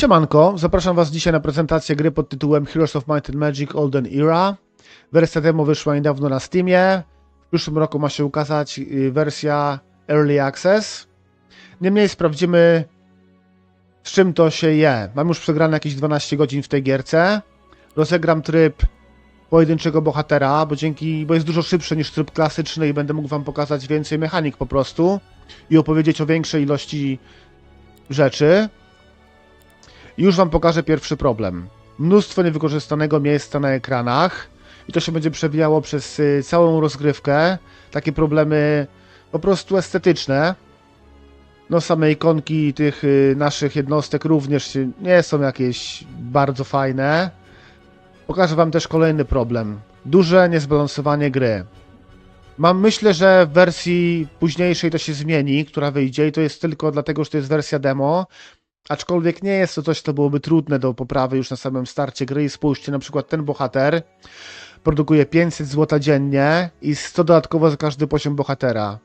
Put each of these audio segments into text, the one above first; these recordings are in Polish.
Siemanko, zapraszam Was dzisiaj na prezentację gry pod tytułem Heroes of Might and Magic Olden Era. Wersja demo wyszła niedawno na Steamie. W przyszłym roku ma się ukazać y, wersja Early Access. Niemniej sprawdzimy, z czym to się je. Mam już przegrane jakieś 12 godzin w tej gierce. Rozegram tryb pojedynczego bohatera, bo dzięki, bo jest dużo szybszy niż tryb klasyczny i będę mógł Wam pokazać więcej mechanik po prostu i opowiedzieć o większej ilości rzeczy. Już Wam pokażę pierwszy problem. Mnóstwo niewykorzystanego miejsca na ekranach i to się będzie przewijało przez y, całą rozgrywkę. Takie problemy po prostu estetyczne. No same ikonki tych y, naszych jednostek również nie są jakieś bardzo fajne. Pokażę Wam też kolejny problem. Duże niezbalansowanie gry. Mam myślę, że w wersji późniejszej to się zmieni, która wyjdzie i to jest tylko dlatego, że to jest wersja demo. Aczkolwiek nie jest to coś, co byłoby trudne do poprawy już na samym starcie gry. I spójrzcie, na przykład ten bohater produkuje 500 złota dziennie i 100 dodatkowo za każdy poziom bohatera.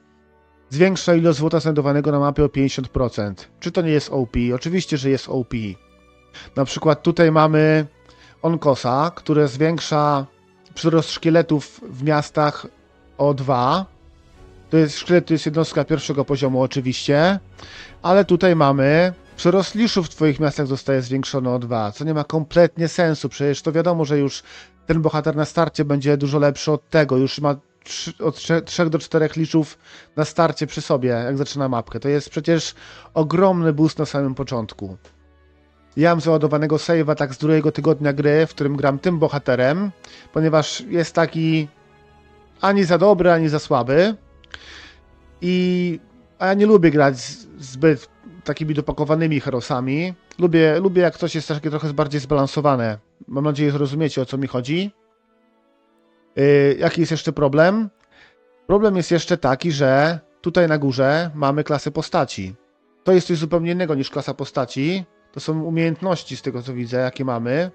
Zwiększa ilość złota znajdowanego na mapie o 50%. Czy to nie jest OP? Oczywiście, że jest OP. Na przykład tutaj mamy Onkosa, które zwiększa przyrost szkieletów w miastach o 2. To jest szkielet, to jest jednostka pierwszego poziomu oczywiście, ale tutaj mamy przyrost liszów w twoich miastach zostaje zwiększony o 2, co nie ma kompletnie sensu, przecież to wiadomo, że już ten bohater na starcie będzie dużo lepszy od tego, już ma od 3 do 4 liczów na starcie przy sobie, jak zaczyna mapkę. To jest przecież ogromny boost na samym początku. Ja mam załadowanego save'a tak z drugiego tygodnia gry, w którym gram tym bohaterem, ponieważ jest taki ani za dobry, ani za słaby. I a ja nie lubię grać zbyt takimi dopakowanymi herosami. Lubię, lubię jak coś jest takie trochę bardziej zbalansowane. Mam nadzieję, że rozumiecie o co mi chodzi. Yy, jaki jest jeszcze problem? Problem jest jeszcze taki, że tutaj na górze mamy klasę postaci. To jest coś zupełnie innego niż klasa postaci. To są umiejętności z tego co widzę, jakie mamy.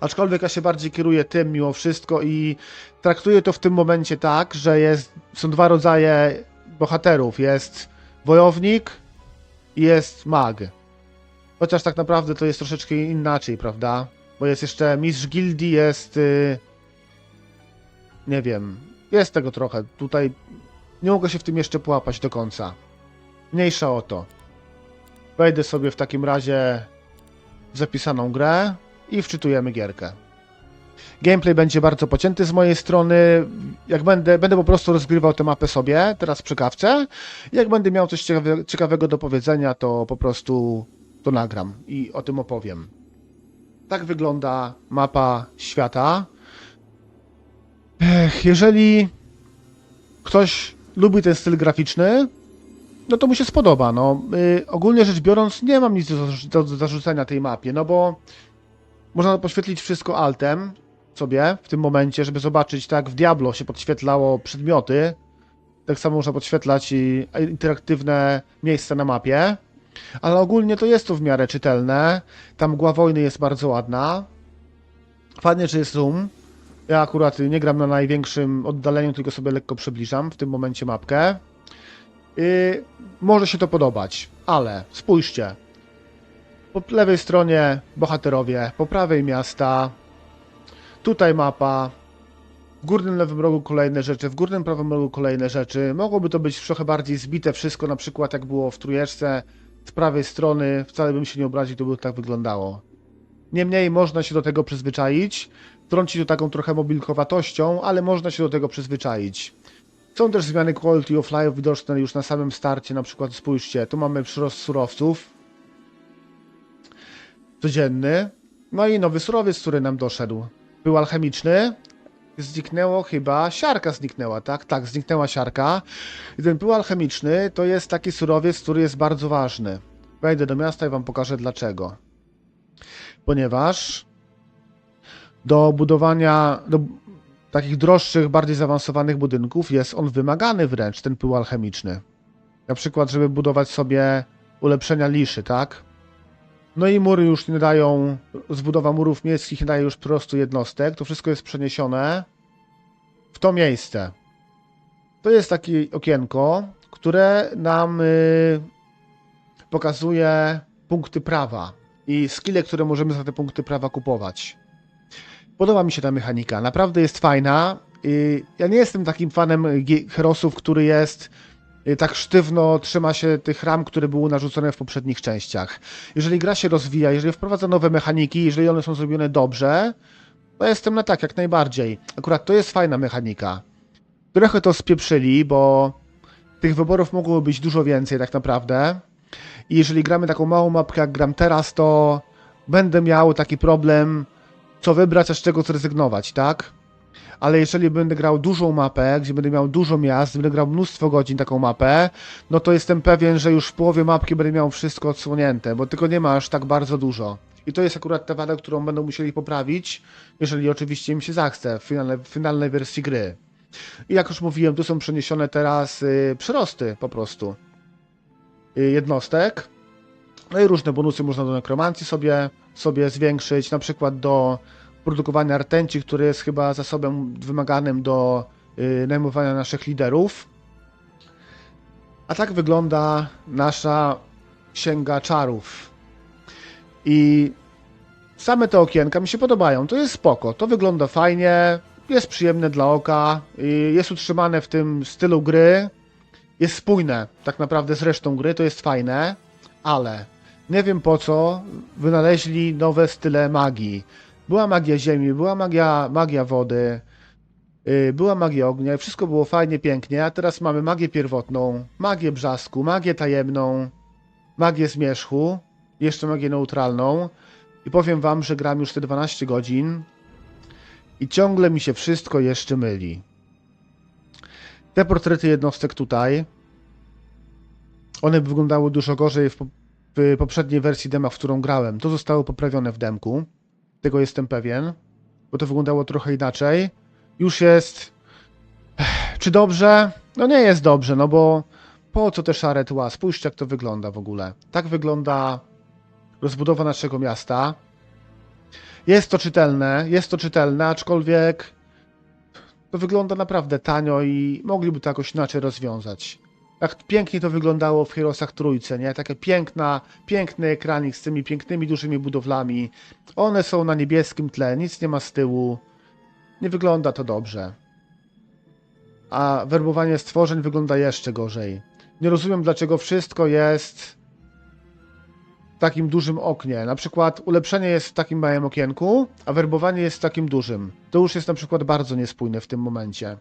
Aczkolwiek ja się bardziej kieruję tym mimo wszystko i traktuję to w tym momencie tak, że jest, są dwa rodzaje bohaterów. Jest wojownik jest mag. Chociaż tak naprawdę to jest troszeczkę inaczej, prawda? Bo jest jeszcze mistrz gildii, jest... Yy, nie wiem, jest tego trochę. Tutaj nie mogę się w tym jeszcze połapać do końca. Mniejsza o to. Wejdę sobie w takim razie w zapisaną grę i wczytujemy gierkę. Gameplay będzie bardzo pocięty z mojej strony. Jak będę, będę po prostu rozgrywał tę mapę sobie, teraz przy kawce. Jak będę miał coś ciekawe, ciekawego do powiedzenia, to po prostu to nagram i o tym opowiem. Tak wygląda mapa świata. Ech, jeżeli ktoś lubi ten styl graficzny, no to mu się spodoba. No. Y, ogólnie rzecz biorąc, nie mam nic do, zarzu- do zarzucenia tej mapie, no bo można poświetlić wszystko altem sobie w tym momencie, żeby zobaczyć, tak w Diablo się podświetlało przedmioty. Tak samo można podświetlać i interaktywne miejsca na mapie. Ale ogólnie to jest to w miarę czytelne. Ta mgła wojny jest bardzo ładna. Fajnie, że jest zoom. Ja akurat nie gram na największym oddaleniu, tylko sobie lekko przybliżam w tym momencie mapkę. Yy, może się to podobać, ale spójrzcie. Po lewej stronie bohaterowie, po prawej miasta. Tutaj mapa. W górnym lewym rogu kolejne rzeczy, w górnym prawym rogu kolejne rzeczy. Mogłoby to być trochę bardziej zbite wszystko, na przykład jak było w trójeczce z prawej strony. Wcale bym się nie obraził, to by tak wyglądało. Niemniej można się do tego przyzwyczaić. Trąci to taką trochę mobilkowatością, ale można się do tego przyzwyczaić. Są też zmiany quality of life widoczne już na samym starcie, na przykład spójrzcie, tu mamy przyrost surowców codzienny, no i nowy surowiec, który nam doszedł. Był alchemiczny, zniknęło chyba, siarka zniknęła, tak? Tak, zniknęła siarka. I ten pył alchemiczny to jest taki surowiec, który jest bardzo ważny. Wejdę do miasta i wam pokażę dlaczego. Ponieważ do budowania, do takich droższych, bardziej zaawansowanych budynków jest on wymagany wręcz, ten pył alchemiczny. Na przykład, żeby budować sobie ulepszenia liszy, tak? No i mury już nie dają, zbudowa murów miejskich nie daje już prostu jednostek, to wszystko jest przeniesione w to miejsce. To jest takie okienko, które nam y, pokazuje punkty prawa. i skille, które możemy za te punkty prawa kupować. Podoba mi się ta mechanika, naprawdę jest fajna. I Ja nie jestem takim fanem Herosów, który jest y, tak sztywno, trzyma się tych ram, które były narzucone w poprzednich częściach. Jeżeli gra się rozwija, jeżeli wprowadza nowe mechaniki, jeżeli one są zrobione dobrze, to jestem na tak, jak najbardziej. Akurat to jest fajna mechanika. Trochę to spieprzyli, bo tych wyborów mogło być dużo więcej tak naprawdę. I jeżeli gramy taką małą mapkę, jak gram teraz, to będę miał taki problem, co wybrać, a z czego zrezygnować, tak? Ale jeżeli będę grał dużą mapę, gdzie będę miał dużo miast, będę grał mnóstwo godzin taką mapę, no to jestem pewien, że już w połowie mapki będę miał wszystko odsłonięte, bo tylko nie ma aż tak bardzo dużo. I to jest akurat ta wada, którą będą musieli poprawić, jeżeli oczywiście im się zachce w finalnej, w finalnej wersji gry. I jak już mówiłem, tu są przeniesione teraz y, przyrosty po prostu y, jednostek. No i różne bonusy można do nekromancji sobie, sobie zwiększyć, na przykład do produkowania rtęci, który jest chyba zasobem wymaganym do y, najmowania naszych liderów. A tak wygląda nasza księga czarów. I same te okienka mi się podobają. To jest spoko. To wygląda fajnie, jest przyjemne dla oka, jest utrzymane w tym stylu gry, jest spójne tak naprawdę z resztą gry, to jest fajne, ale nie wiem po co wynaleźli nowe style magii. Była magia ziemi, była magia, magia wody, yy, była magia ognia, wszystko było fajnie, pięknie, a teraz mamy magię pierwotną, magię brzasku, magię tajemną, magię zmierzchu, jeszcze magię neutralną i powiem wam, że gram już te 12 godzin i ciągle mi się wszystko jeszcze myli. Te portrety jednostek tutaj, one wyglądały dużo gorzej w poprzedniej wersji dema, w którą grałem. To zostało poprawione w demku. Tego jestem pewien, bo to wyglądało trochę inaczej. Już jest. Czy dobrze? No nie jest dobrze, no bo po co te szare tła? Spójrzcie, jak to wygląda w ogóle. Tak wygląda rozbudowa naszego miasta. Jest to czytelne, jest to czytelne, aczkolwiek to wygląda naprawdę tanio i mogliby to jakoś inaczej rozwiązać. Jak pięknie to wyglądało w Heroesach Trójce, nie? Takie piękna, piękny ekranik z tymi pięknymi, dużymi budowlami. One są na niebieskim tle, nic nie ma z tyłu. Nie wygląda to dobrze. A werbowanie stworzeń wygląda jeszcze gorzej. Nie rozumiem, dlaczego wszystko jest w takim dużym oknie. Na przykład ulepszenie jest w takim małym okienku, a werbowanie jest w takim dużym. To już jest na przykład bardzo niespójne w tym momencie.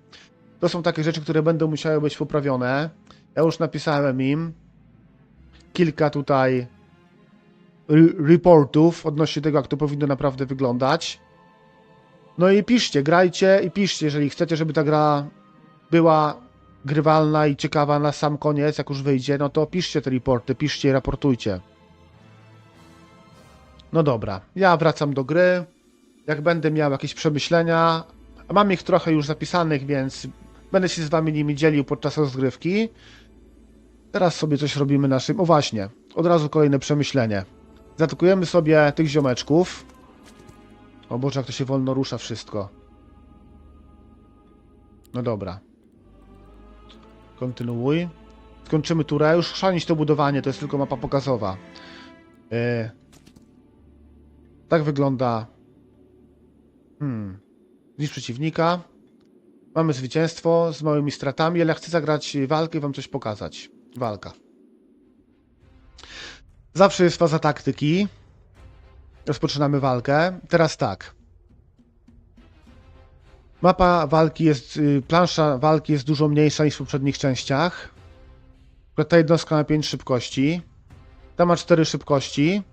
To są takie rzeczy, które będą musiały być poprawione. Ja już napisałem im kilka tutaj re- reportów odnośnie tego, jak to powinno naprawdę wyglądać. No i piszcie, grajcie i piszcie, jeżeli chcecie, żeby ta gra była grywalna i ciekawa na sam koniec, jak już wyjdzie, no to piszcie te reporty, piszcie i raportujcie. No dobra, ja wracam do gry. Jak będę miał jakieś przemyślenia, mam ich trochę już zapisanych, więc będę się z wami nimi dzielił podczas rozgrywki. Teraz sobie coś robimy naszym. O właśnie, od razu kolejne przemyślenie. Zaatakujemy sobie tych ziomeczków. O Boże, jak to się wolno rusza wszystko. No dobra. Kontynuuj. Skończymy turę. Już chrzanić to budowanie, to jest tylko mapa pokazowa. Yy. Tak wygląda. Hmm. Zniszcz przeciwnika. Mamy zwycięstwo z małymi stratami, ale chcę zagrać walkę i wam coś pokazać. Walka. Zawsze jest faza taktyki. Rozpoczynamy walkę. Teraz tak. Mapa walki jest, y, plansza walki jest dużo mniejsza niż w poprzednich częściach. Ta jednostka ma 5 szybkości. Ta ma 4 szybkości.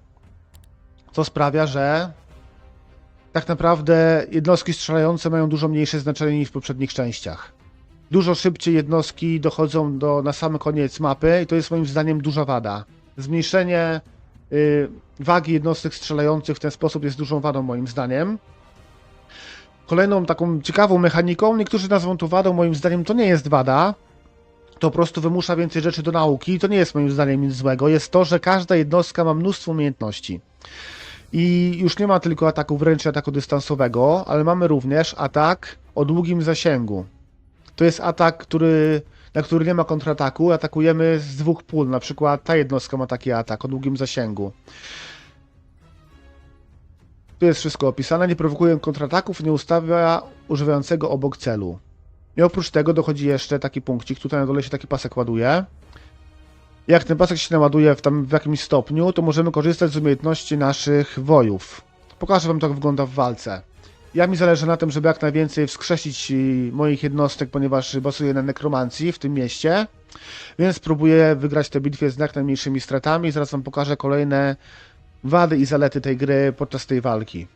Co sprawia, że tak naprawdę jednostki strzelające mają dużo mniejsze znaczenie niż w poprzednich częściach. Dużo szybciej jednostki dochodzą do, na sam koniec mapy i to jest moim zdaniem duża wada. Zmniejszenie y, wagi jednostek strzelających w ten sposób jest dużą wadą moim zdaniem. Kolejną taką ciekawą mechaniką, niektórzy nazwą to wadą, moim zdaniem to nie jest wada, to po prostu wymusza więcej rzeczy do nauki i to nie jest moim zdaniem nic złego, jest to, że każda jednostka ma mnóstwo umiejętności. I już nie ma tylko ataku wręcz ataku dystansowego, ale mamy również atak o długim zasięgu. To jest atak, który, na który nie ma kontrataku. Atakujemy z dwóch pól. Na przykład ta jednostka ma taki atak o długim zasięgu. Tu jest wszystko opisane. Nie prowokuje kontrataków, nie ustawia używającego obok celu. I oprócz tego dochodzi jeszcze taki punkcik. Tutaj na dole się taki pasek ładuje. Jak ten pasek się naładuje w, tam w jakimś stopniu, to możemy korzystać z umiejętności naszych wojów. Pokażę wam, jak wygląda w walce. Ja mi zależy na tym, żeby jak najwięcej wskrzesić y, moich jednostek, ponieważ basuję na nekromancji w tym mieście. Więc spróbuję wygrać tę bitwę z jak najmniejszymi stratami. Zaraz wam pokażę kolejne wady i zalety tej gry podczas tej walki.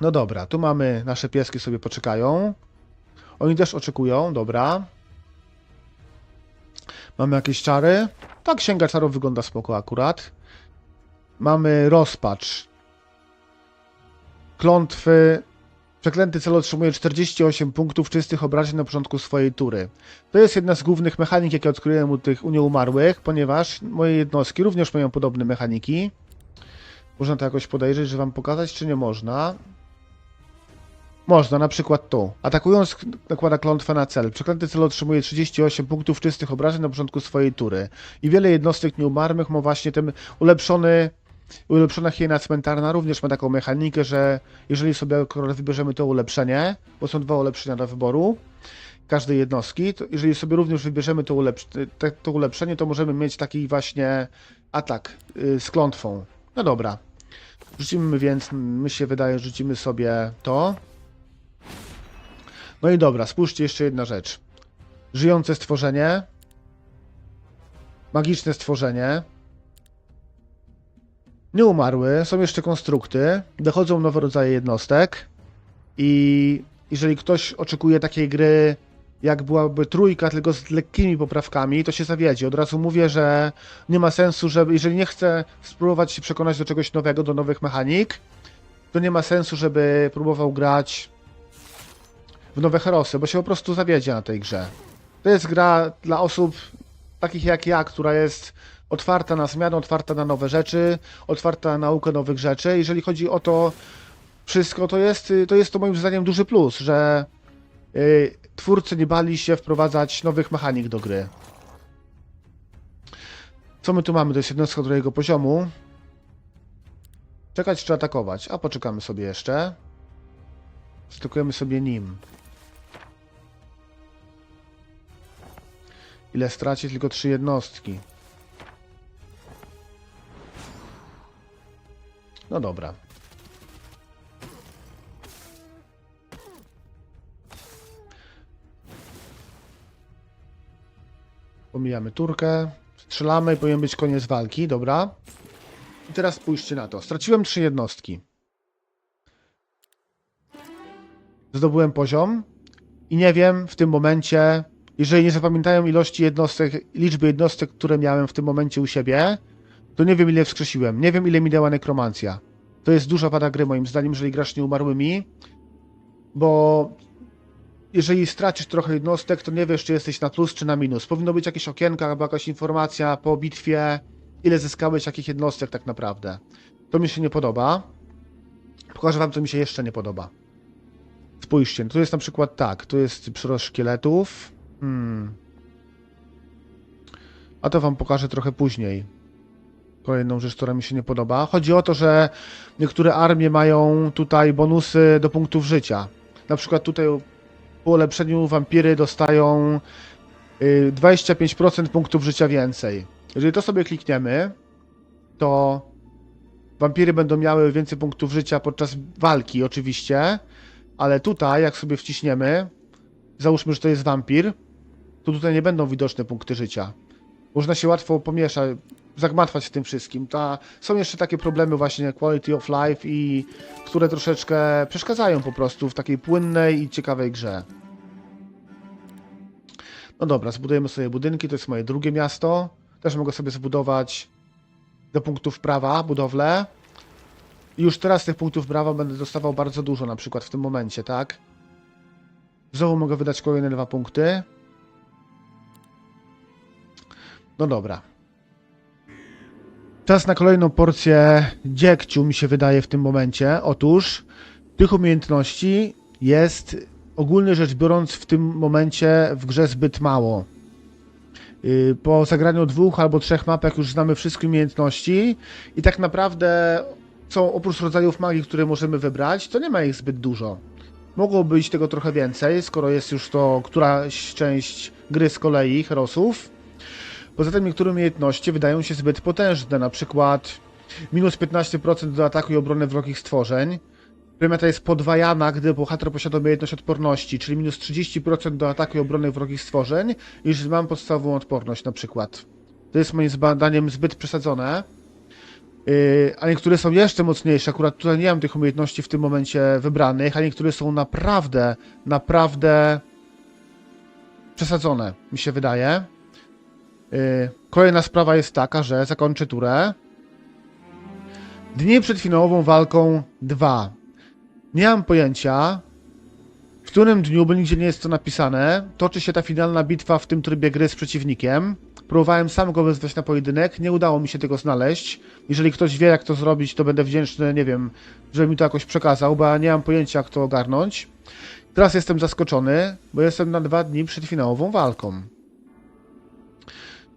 No dobra, tu mamy nasze pieski sobie poczekają. Oni też oczekują, dobra. Mamy jakieś czary. Tak, księga czarów wygląda spoko akurat. Mamy rozpacz. Klątwy. Przeklęty cel otrzymuje 48 punktów czystych obrażeń na początku swojej tury. To jest jedna z głównych mechanik, jakie odkryłem u tych u nieumarłych, ponieważ moje jednostki również mają podobne mechaniki. Można to jakoś podejrzeć, że wam pokazać, czy nie można? Można, na przykład tu. Atakując, nakłada klątwę na cel. Przeklęty cel otrzymuje 38 punktów czystych obrażeń na początku swojej tury. I wiele jednostek nieumarłych ma właśnie ten ulepszony, ulepszona hiena cmentarna również ma taką mechanikę, że jeżeli sobie akurat wybierzemy to ulepszenie, bo są dwa ulepszenia do wyboru, każdej jednostki, to jeżeli sobie również wybierzemy to, ulepsz te, to ulepszenie, to możemy mieć taki właśnie atak yy, z klątwą. No dobra. Rzucimy więc, my się wydaje, rzucimy sobie to. No i dobra, spójrzcie jeszcze jedna rzecz. Żyjące stworzenie. Magiczne stworzenie. Nieumarły. Są jeszcze konstrukty. Dochodzą nowe rodzaje jednostek. I jeżeli ktoś oczekuje takiej gry, jak byłaby trójka, tylko z lekkimi poprawkami, to się zawiedzie. Od razu mówię, że nie ma sensu, żeby, jeżeli nie chce spróbować się przekonać do czegoś nowego, do nowych mechanik, to nie ma sensu, żeby próbował grać w nowe herosy, bo się po prostu zawiedzie na tej grze. To jest gra dla osób takich jak ja, która jest otwarta na zmianę, otwarta na nowe rzeczy, otwarta na naukę nowych rzeczy. Jeżeli chodzi o to wszystko, to jest to, jest to moim zdaniem duży plus, że yy, twórcy nie bali się wprowadzać nowych mechanik do gry. Co my tu mamy? To jest jednostka drugiego poziomu. Czekać czy atakować? A poczekamy sobie jeszcze. Stukujemy sobie nim. Ile straci? Tylko trzy jednostki. No dobra. Pomijamy turkę. Strzelamy i powinien być koniec walki, dobra. I teraz spójrzcie na to. Straciłem trzy jednostki. Zdobyłem poziom i nie wiem w tym momencie, jeżeli nie zapamiętają ilości jednostek, liczby jednostek, które miałem w tym momencie u siebie, to nie wiem ile wskrzesiłem. Nie wiem ile mi dała nekromancja. To jest duża wada gry moim zdaniem, jeżeli grasz nieumarłymi, bo jeżeli stracisz trochę jednostek, to nie wiesz, czy jesteś na plus, czy na minus. Powinno być jakieś okienka albo jakaś informacja po bitwie, ile zyskałeś jakich jednostek tak naprawdę. To mi się nie podoba. Pokażę wam, co mi się jeszcze nie podoba. Spójrzcie, tu jest na przykład tak, tu jest przyrost szkieletów. Hmm. A to wam pokażę trochę później. Kolejną rzecz, która mi się nie podoba. Chodzi o to, że niektóre armie mają tutaj bonusy do punktów życia. Na przykład tutaj po ulepszeniu wampiry dostają y, 25% punktów życia więcej. Jeżeli to sobie klikniemy, to wampiry będą miały więcej punktów życia podczas walki, oczywiście, ale tutaj, jak sobie wciśniemy, załóżmy, że to jest wampir, to tutaj nie będą widoczne punkty życia. Można się łatwo pomieszać, zagmatwać w tym wszystkim. Ta, są jeszcze takie problemy właśnie quality of life i które troszeczkę przeszkadzają po prostu w takiej płynnej i ciekawej grze. No dobra, zbudujemy sobie budynki, to jest moje drugie miasto. Też mogę sobie zbudować do punktów prawa budowlę. I już teraz tych punktów prawa będę dostawał bardzo dużo, na przykład w tym momencie, tak? Znowu mogę wydać kolejne dwa punkty. No dobra. Czas na kolejną porcję dziegciu mi się wydaje w tym momencie. Otóż tych umiejętności jest ogólnie rzecz biorąc w tym momencie w grze zbyt mało. Yy, Po zagraniu dwóch albo trzech mapek już znamy wszystkie umiejętności i tak naprawdę są oprócz rodzajów magii, które możemy wybrać, to nie ma ich zbyt dużo. Mogło być tego trochę więcej, skoro jest już to któraś część gry z kolei herosów. Poza tym niektóre umiejętności wydają się zbyt potężne, na przykład minus 15% do ataku i obrony wrogich stworzeń. Premia ta jest podwajana, gdy bohater posiada umiejętność odporności, czyli minus 30% do ataku i obrony wrogich stworzeń, iż mam podstawową odporność na przykład. To jest moim zdaniem zbyt przesadzone. Yy, a niektóre są jeszcze mocniejsze. Akurat tutaj nie mam tych umiejętności w tym momencie wybranych, a niektóre są naprawdę, naprawdę przesadzone, mi się wydaje. Yy, Kolejna sprawa jest taka, że zakończę turę. Dni przed finałową walką 2. Nie mam pojęcia, w którym dniu, bo nigdzie nie jest to napisane, toczy się ta finalna bitwa w tym trybie gry z przeciwnikiem. Próbowałem sam go wezwać na pojedynek, nie udało mi się tego znaleźć. Jeżeli ktoś wie, jak to zrobić, to będę wdzięczny, nie wiem, żeby mi to jakoś przekazał, bo ja nie mam pojęcia, jak to ogarnąć. Teraz jestem zaskoczony, bo jestem na dwa dni przed finałową walką.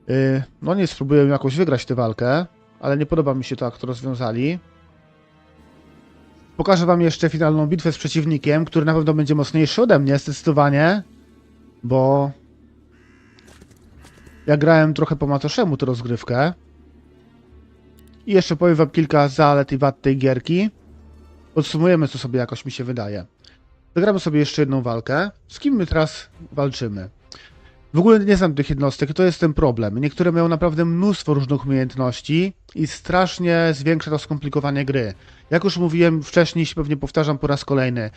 Yy, no nie spróbuję jakoś wygrać tę walkę, ale nie podoba mi się to, jak to rozwiązali. Pokażę wam jeszcze finalną bitwę z przeciwnikiem, który na pewno będzie mocniejszy ode mnie, zdecydowanie, bo ja grałem trochę po macoszemu tę rozgrywkę. I jeszcze powiem wam kilka zalet i wad tej gierki. Podsumujemy to sobie jakoś, mi się wydaje. Zagramy sobie jeszcze jedną walkę. Z kim my teraz walczymy? W ogóle nie znam tych jednostek, to jest ten problem. Niektóre mają naprawdę mnóstwo różnych umiejętności i strasznie zwiększa to skomplikowanie gry. Jak już mówiłem wcześniej, się pewnie powtarzam po raz kolejny.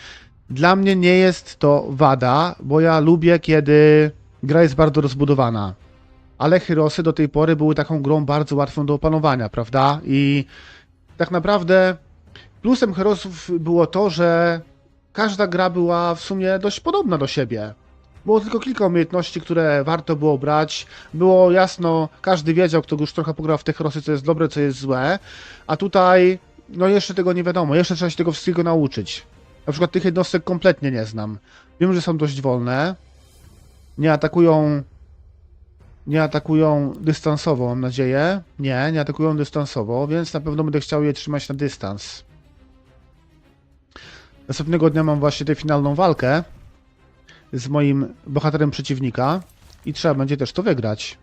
Dla mnie nie jest to wada, bo ja lubię, kiedy gra jest bardzo rozbudowana. Ale Heroesy do tej pory były taką grą bardzo łatwą do opanowania, prawda? I tak naprawdę plusem Heroesów było to, że każda gra była w sumie dość podobna do siebie. Było tylko kilka umiejętności, które warto było brać. Było jasno, każdy wiedział, kto już trochę pograł w te Herosy, co jest dobre, co jest złe. A tutaj, no jeszcze tego nie wiadomo, jeszcze trzeba się tego wszystkiego nauczyć. Na przykład tych jednostek kompletnie nie znam. Wiem, że są dość wolne. Nie atakują. Nie atakują dystansowo, mam nadzieję. Nie, nie atakują dystansowo, więc na pewno będę chciał je trzymać na dystans. Następnego dnia mam właśnie tę finalną walkę z moim bohaterem przeciwnika i trzeba będzie też to wygrać.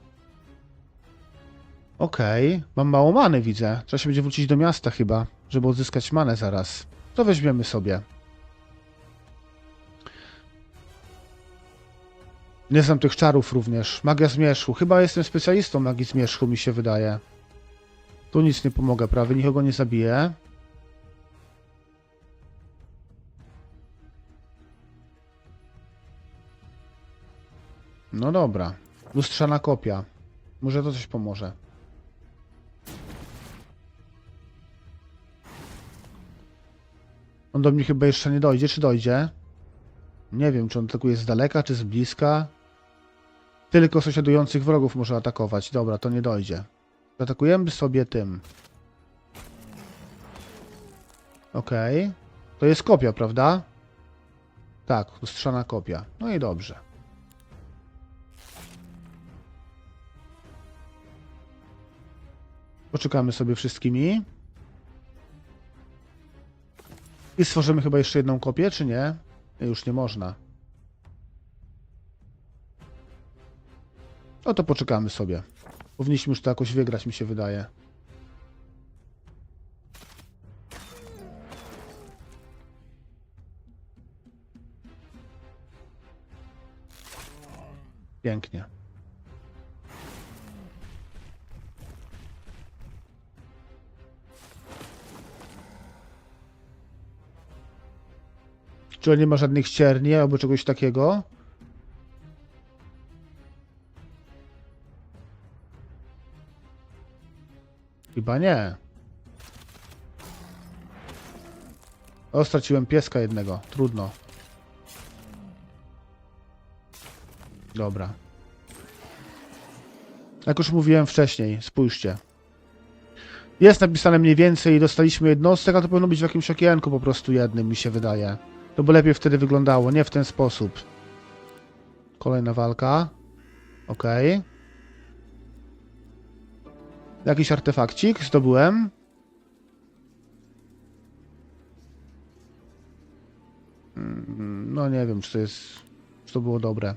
Okej, mam mało many, widzę. Trzeba się będzie wrócić do miasta chyba, żeby odzyskać manę zaraz. To weźmiemy sobie. Nie znam tych czarów również. Magia zmierzchu. Chyba jestem specjalistą magii zmierzchu, mi się wydaje. Tu nic nie pomogę, prawie nikogo nie zabiję. No dobra. Lustrzana kopia. Może to coś pomoże. On do mnie chyba jeszcze nie dojdzie, czy dojdzie? Nie wiem, czy on atakuje z daleka, czy z bliska. Tylko sąsiadujących wrogów może atakować. Dobra, to nie dojdzie. Atakujemy sobie tym. Okej. To jest kopia, prawda? Tak, lustrzana kopia. No i dobrze. Poczekamy sobie wszystkimi. I stworzymy chyba jeszcze jedną kopię, czy nie? Już nie można. No to poczekamy sobie. Powinniśmy już to jakoś wygrać, mi się wydaje. Pięknie. Czy on nie ma żadnych ścierni albo czegoś takiego? Chyba nie. O, straciłem pieska jednego. Trudno. Dobra. Jak już mówiłem wcześniej, spójrzcie. Jest napisane mniej więcej, dostaliśmy jednostek, a to powinno być w jakimś okienku po prostu jednym, mi się wydaje. To by lepiej wtedy wyglądało, nie w ten sposób. Kolejna walka. Ok. Jakiś artefakcik zdobyłem. Mm, no nie wiem, czy to jest... czy to było dobre.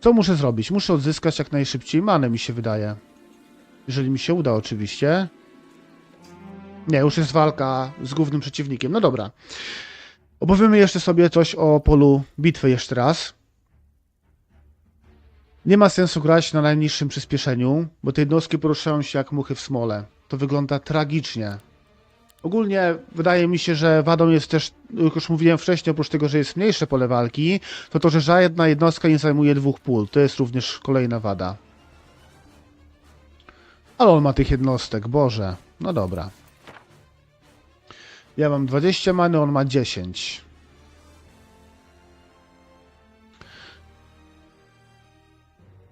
Co muszę zrobić? Muszę odzyskać jak najszybciej manę, mi się wydaje. Jeżeli mi się uda, oczywiście. Nie, już jest walka z głównym przeciwnikiem. No dobra. Opowiemy jeszcze sobie coś o polu bitwy jeszcze raz. Nie ma sensu grać na najniższym przyspieszeniu, bo te jednostki poruszają się jak muchy w smole. To wygląda tragicznie. Ogólnie wydaje mi się, że wadą jest też, jak już mówiłem wcześniej, oprócz tego, że jest mniejsze pole walki, to to, że żadna jednostka nie zajmuje dwóch pól. To jest również kolejna wada. Ale on ma tych jednostek, Boże. No dobra. Ja mam 20 many, on ma 10.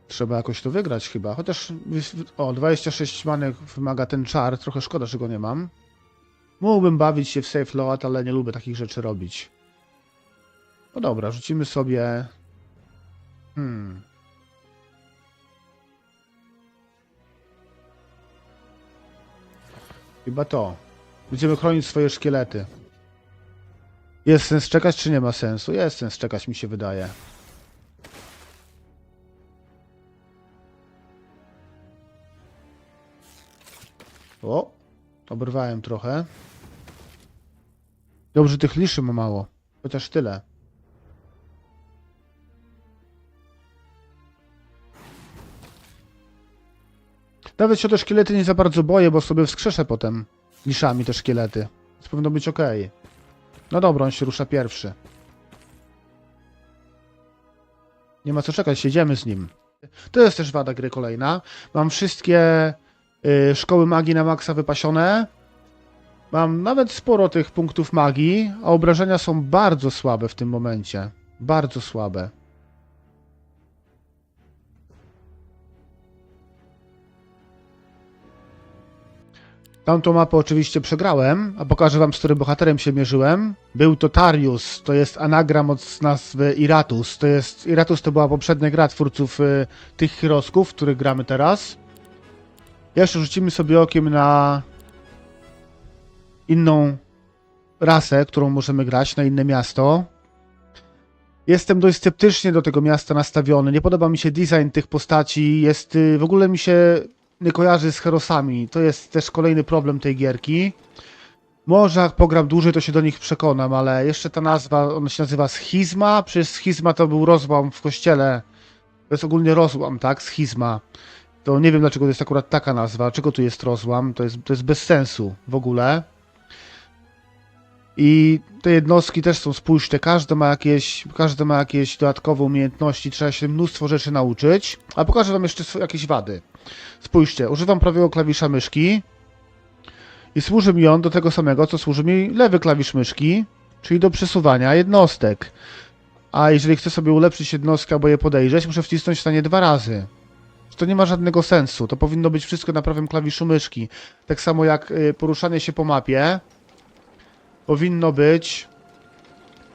Trzeba jakoś to wygrać chyba. Chociaż, o, 26 many wymaga ten czar. Trochę szkoda, że go nie mam. Mógłbym bawić się w safe load, ale nie lubię takich rzeczy robić. No dobra, rzucimy sobie... Hmm. Chyba to. Będziemy chronić swoje szkielety. Jest sens czekać, czy nie ma sensu? Jest sens czekać, mi się wydaje. O! Obrywałem trochę. Dobrze, tych liszy ma mało. Chociaż tyle. Nawet się te szkielety nie za bardzo boję, bo sobie wskrzeszę potem liszami te szkielety. Więc powinno być ok. No dobra, on się rusza pierwszy. Nie ma co czekać, jedziemy z nim. To jest też wada gry kolejna. Mam wszystkie y, szkoły magii na maksa wypasione. Mam nawet sporo tych punktów magii, a obrażenia są bardzo słabe w tym momencie. Bardzo słabe. Tamtą mapę oczywiście przegrałem, a pokażę wam, z którym bohaterem się mierzyłem. Był to Tarius, to jest anagram od nazwy Iratus. To jest, Iratus to była poprzednia gra twórców y, tych Hirosków, w których gramy teraz. Jeszcze rzucimy sobie okiem na inną rasę, którą możemy grać, na inne miasto. Jestem dość sceptycznie do tego miasta nastawiony. Nie podoba mi się design tych postaci. Jest y, w ogóle mi się nie kojarzy z herosami. To jest też kolejny problem tej gierki. Może jak pogram dłużej, to się do nich przekonam, ale jeszcze ta nazwa, ona się nazywa Schizma. Przecież Schizma to był rozłam w kościele. To jest ogólnie rozłam, tak? Schizma. To nie wiem, dlaczego to jest akurat taka nazwa. Czego tu jest rozłam? To jest, to jest bez sensu w ogóle. I te jednostki też są spójrzte, każda ma jakieś, każda ma jakieś dodatkowe umiejętności, trzeba się mnóstwo rzeczy nauczyć. A pokażę wam jeszcze jakieś wady. Spójrzcie, używam prawego klawisza myszki i służy mi on do tego samego, co służy mi lewy klawisz myszki, czyli do przesuwania jednostek. A jeżeli chcę sobie ulepszyć jednostkę albo je podejrzeć, muszę wcisnąć na nie dwa razy. To nie ma żadnego sensu. To powinno być wszystko na prawym klawiszu myszki. Tak samo jak y, poruszanie się po mapie powinno być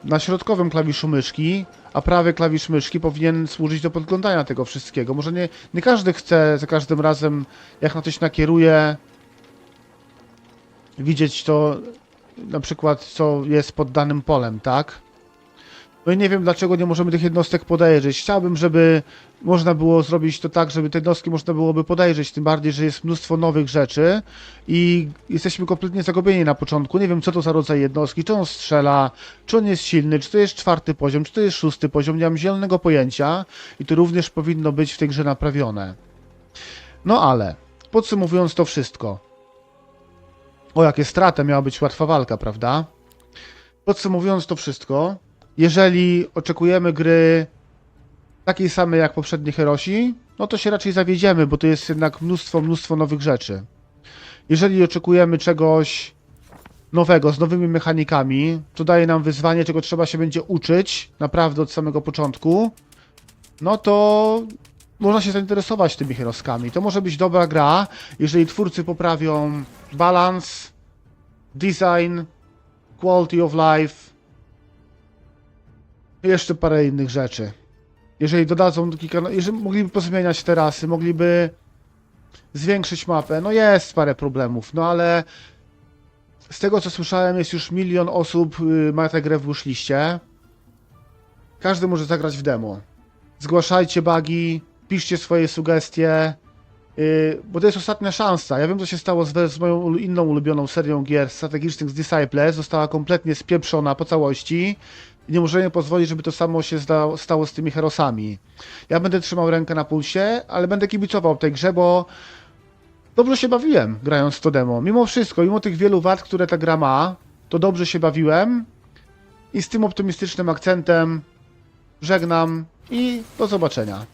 na środkowym klawiszu myszki, a prawy klawisz myszki powinien służyć do podglądania tego wszystkiego. Może nie, nie każdy chce za każdym razem, jak na coś nakieruje, widzieć to na przykład, co jest pod danym polem, tak? No i nie wiem, dlaczego nie możemy tych jednostek podejrzeć. Chciałbym, żeby można było zrobić to tak, żeby te jednostki można byłoby podejrzeć, tym bardziej, że jest mnóstwo nowych rzeczy i jesteśmy kompletnie zagubieni na początku. Nie wiem, co to za rodzaj jednostki, czy on strzela, czy on jest silny, czy to jest czwarty poziom, czy to jest szósty poziom, nie mam zielonego pojęcia i to również powinno być w tej grze naprawione. No ale, podsumowując to wszystko. O, jakie straty, miała być łatwa walka, prawda? Podsumowując to wszystko, jeżeli oczekujemy gry takiej samej jak poprzednie Herosi, no to się raczej zawiedziemy, bo to jest jednak mnóstwo, mnóstwo nowych rzeczy. Jeżeli oczekujemy czegoś nowego, z nowymi mechanikami, to daje nam wyzwanie, czego trzeba się będzie uczyć naprawdę od samego początku, no to można się zainteresować tymi Heroskami. To może być dobra gra, jeżeli twórcy poprawią balans, design, quality of life, jeszcze parę innych rzeczy. Jeżeli dodadzą kilka, no, jeżeli mogliby pozmieniać te rasy, mogliby zwiększyć mapę, no jest parę problemów, no ale Z tego co słyszałem, jest już milion osób, y, ma tę grę w wishliście. Każdy może zagrać w demo. Zgłaszajcie bugi, piszcie swoje sugestie, yy, bo to jest ostatnia szansa. Ja wiem, co się stało z, z moją inną ulubioną serią gier strategicznych z Disciples. Została kompletnie spieprzona po całości. Nie możemy pozwolić, żeby to samo się zda- stało z tymi herosami. Ja będę trzymał rękę na pulsie, ale będę kibicował tej grze, bo dobrze się bawiłem grając to demo. Mimo wszystko, mimo tych wielu wad, które ta gra ma, to dobrze się bawiłem. I z tym optymistycznym akcentem żegnam i do zobaczenia.